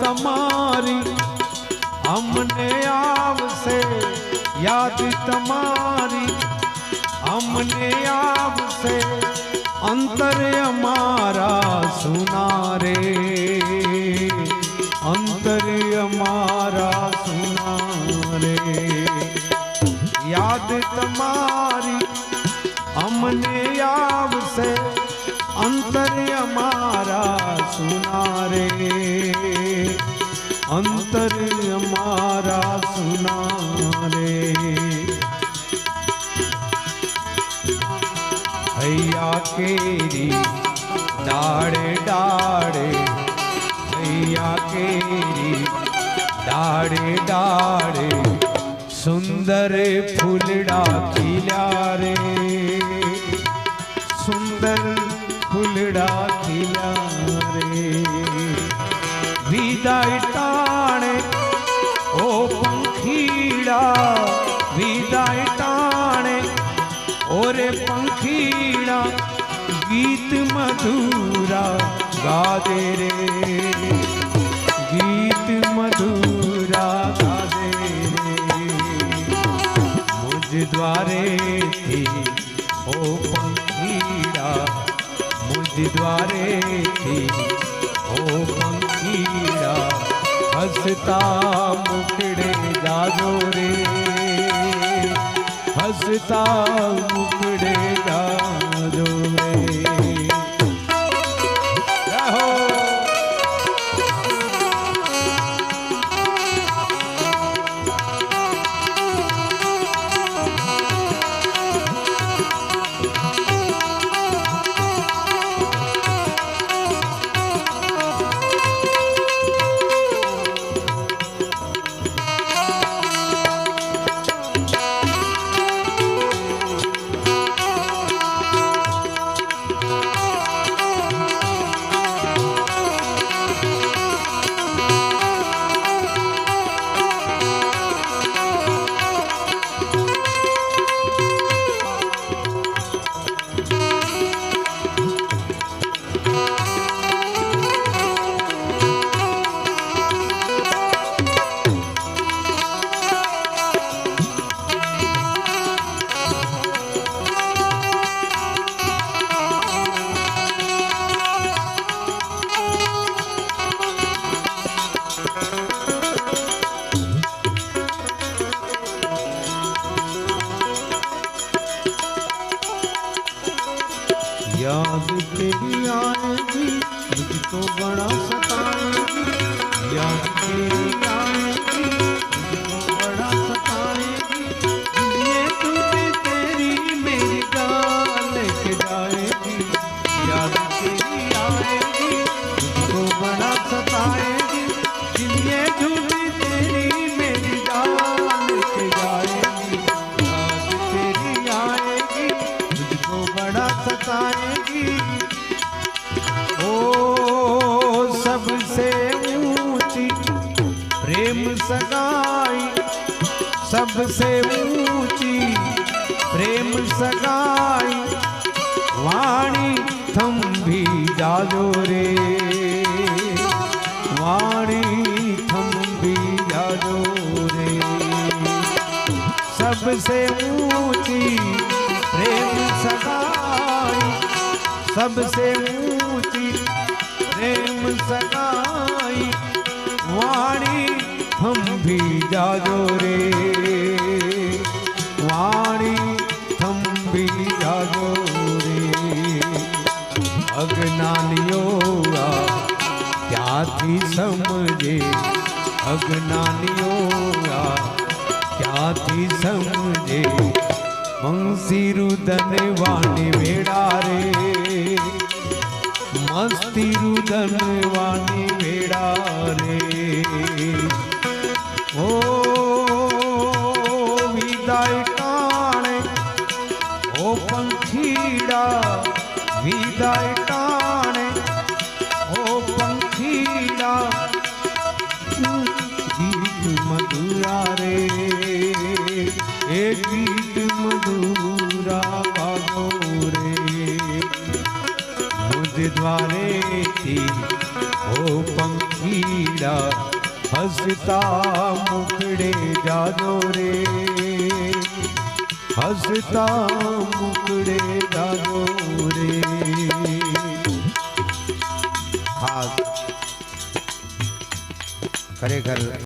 તમારી અમને આવશે યાદ તમારી અમને આવશે. અંતરે અમારા સુનારે. અંતરે અમારા સુનારે. યાદ તમારી અમને આવશે. અંતરે અમારા સુનારે. અંતર અમારા સુનારે. હૈયા કેરી ડાળે ડાળે હૈયા કેરી ડાળે ડાળે સુંદર ફૂલડા ખીલ્યા રે સુંદર ફૂલડા ખીલ્યા રે વિદાય ટાણે ઓ પંખીડા વિદાય ટાણે मोरे पंखीड़ा, गीत मधुरा गा दे रे। गीत मधुरा गा दे रे। मुझ द्वारे थी ओ पंखीड़ा, मुझ द्वारे थी ओ पंखीड़ा। हंसता मुखड़े जागो रे। હસતા ઉપડે याद तेरी आएगी मुझको बड़ा सताएगी। याद तेरी आएगी मुझको बड़ा सताएगी। ये टूटी तेरी मेरी गाल लेके जाएगी। याद तेरी प्रेम सगाई, सबसे ऊँची प्रेम सगाई, वाणी थम भी जाजो रे। वाणी थम भी जाजो रे। सबसे ऊँची प्रेम सगाई, सबसे ऊँची प्रेम सगाई। भी जागो रे। वाणी थम भी जागो रे। अग्नानियों क्या थी समझे? अग्नानियों क्या थी समझे? मंसी रुदन वाणी बेड़ा रे। मस्ती रुदन वाणी बेड़ा रे। द्वारेति ओ पंखीड़ा हसता मुकड़े जादो रे। हसता मुकड़े जादो रे। हाँ। खरेखर